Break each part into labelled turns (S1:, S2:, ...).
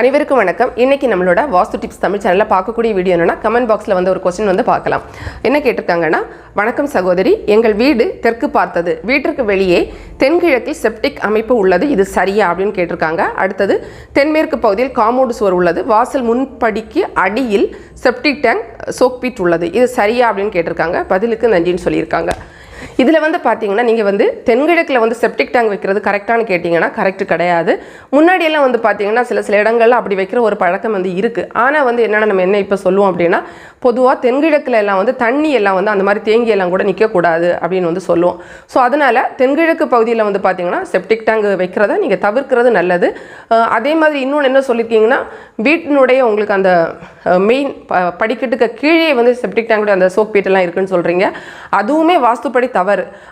S1: அனைவருக்கும் வணக்கம். இன்னைக்கு நம்மளோட வாஸ்து டிப்ஸ் தமிழ் சேனலில் பார்க்கக்கூடிய வீடியோ என்னன்னா கமெண்ட் பாக்ஸில் வந்து ஒரு கொஸ்டின் வந்து பார்க்கலாம். என்ன கேட்டிருக்காங்கன்னா வணக்கம் சகோதரி. எங்கள் வீடு தெற்கு பார்த்தது. வீட்டிற்கு வெளியே தென்கிழக்கில் செப்டிக் அமைப்பு உள்ளது. இது சரியா அப்படின்னு கேட்டிருக்காங்க. அடுத்தது தென்மேற்கு பகுதியில் காமோடு சுவர் உள்ளது. வாசல் முன்படிக்கு அடியில் செப்டிக் டேங்க் சோக்பீட் உள்ளது. இது சரியா அப்படின்னு கேட்டிருக்காங்க. பதிலுக்கு நன்றின்னு சொல்லியிருக்காங்க. இதில் வந்து பார்த்தீங்கன்னா நீங்கள் வந்து தென்கிழக்கில் வந்து செப்டிக் டேங்க் வைக்கிறது கரெக்டானு கேட்டிங்கன்னா கரெக்ட் கிடையாது. முன்னாடியெல்லாம் வந்து பார்த்தீங்கன்னா சில சில இடங்களில் அப்படி வைக்கிற ஒரு பழக்கம் வந்து இருக்குது ஆனால் வந்து என்னென்ன நம்ம என்ன இப்போ சொல்லுவோம் அப்படின்னா பொதுவாக தென்கிழக்கில் எல்லாம் வந்து தண்ணி எல்லாம் வந்து அந்த மாதிரி தேங்கி எல்லாம் கூட நிற்கக்கூடாது அப்படின்னு வந்து சொல்லுவோம். ஸோ அதனால் தென்கிழக்கு பகுதியில் வந்து பார்த்தீங்கன்னா செப்டிக் டேங்க் வைக்கிறத நீங்கள் தவிர்க்கிறது நல்லது. அதே மாதிரி இன்னொன்று என்ன சொல்லியிருக்கீங்கன்னா வீட்டினுடைய உங்களுக்கு அந்த மெயின் படிக்கட்டுக்கு கீழே வந்து செப்டிக் டேங்கோட அந்த சோக் பீட்டெல்லாம் இருக்குன்னு சொல்கிறீங்க அதுவுமே வாஸ்துப்படி தவறு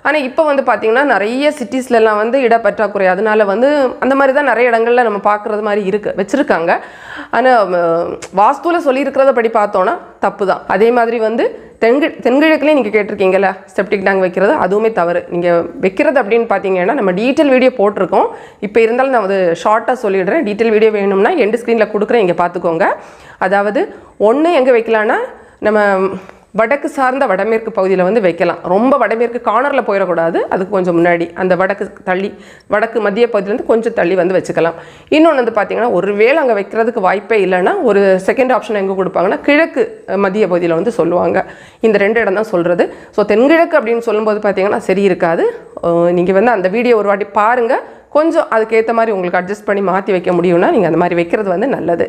S1: ஆனால் இப்போ வந்து பார்த்தீங்கன்னா நிறைய சிட்டிஸ்லலாம் வந்து இடப்பற்றாக்குறை. அதனால வந்து அந்த மாதிரி தான் நிறைய இடங்கள்ல நம்ம பார்க்குறது மாதிரி இருக்குது வச்சுருக்காங்க. ஆனால் வாஸ்துவில் சொல்லியிருக்கிறத படி பார்த்தோன்னா தப்பு தான் அதே மாதிரி வந்து தென்கு தென்கிழக்குலேயும் நீங்கள் கேட்டிருக்கீங்கல்ல செப்டிக் டேங்க் வைக்கிறது அதுவுமே தவறு. நீங்கள் வைக்கிறது அப்படின்னு பார்த்தீங்கன்னா நம்ம டீட்டெயில் வீடியோ போட்டிருக்கோம். இப்போ இருந்தாலும் நான் அது ஷார்ட்டாக சொல்லிடுறேன். டீட்டெயில் வீடியோ வேணும்னா எண்டு ஸ்க்ரீனில் கொடுக்குறேன் இங்கே பார்த்துக்கோங்க அதாவது ஒன்று எங்கே வைக்கலான்னா நம்ம வடக்கு சார்ந்த வடமேற்கு பகுதியில் வந்து வைக்கலாம். ரொம்ப வடமேற்கு கார்னரில் போயிடக்கூடாது. அதுக்கு கொஞ்சம் முன்னாடி அந்த வடக்கு தள்ளி வடக்கு மத்திய பகுதியிலேருந்து கொஞ்சம் தள்ளி வந்து வச்சுக்கலாம். இன்னொன்று வந்து பார்த்தீங்கன்னா ஒருவேளை அங்கே வைக்கிறதுக்கு வாய்ப்பே இல்லைன்னா ஒரு செகண்ட் ஆப்ஷன் எங்கே கொடுப்பாங்கன்னா கிழக்கு மத்திய பகுதியில் வந்து சொல்லுவாங்க. இந்த ரெண்டு இடம் தான் சொல்கிறது ஸோ தென்கிழக்கு அப்படின்னு சொல்லும்போது பார்த்தீங்கன்னா சரி இருக்காது. நீங்கள் வந்து அந்த வீடியோ ஒரு வாட்டி பாருங்கள் கொஞ்சம் அதுக்கேற்ற மாதிரி உங்களுக்கு அட்ஜஸ்ட் பண்ணி மாற்றி வைக்க முடியும்னா நீங்கள் அந்த மாதிரி வைக்கிறது வந்து நல்லது.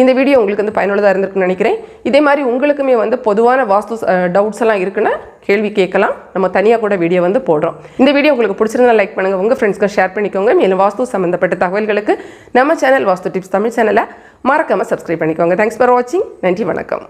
S1: இந்த வீடியோ உங்களுக்கு வந்து பயனுள்ளதாக இருந்திருக்குன்னு நினைக்கிறேன். இதே மாதிரி உங்களுக்குமே வந்து பொதுவான வாஸ்து டவுட்ஸ் எல்லாம் இருக்குன்னா கேள்வி கேட்கலாம். நம்ம தனியாக கூட வீடியோ வந்து போடுறோம். இந்த வீடியோ உங்களுக்கு பிடிச்சிருந்தா லைக் பண்ணுங்கள் உங்கள் ஃப்ரெண்ட்ஸ்க்கு ஷேர் பண்ணிக்கோங்க. மேலும் வாஸ்து சம்மந்தப்பட்ட தகவல்களுக்கு நம்ம சேனல் வாஸ்து டிப்ஸ் தமிழ் சேனலை மறக்காமல் சப்ஸ்கிரைப் பண்ணிக்கோங்க. தேங்க்ஸ் ஃபார் வாட்சிங் நன்றி வணக்கம்.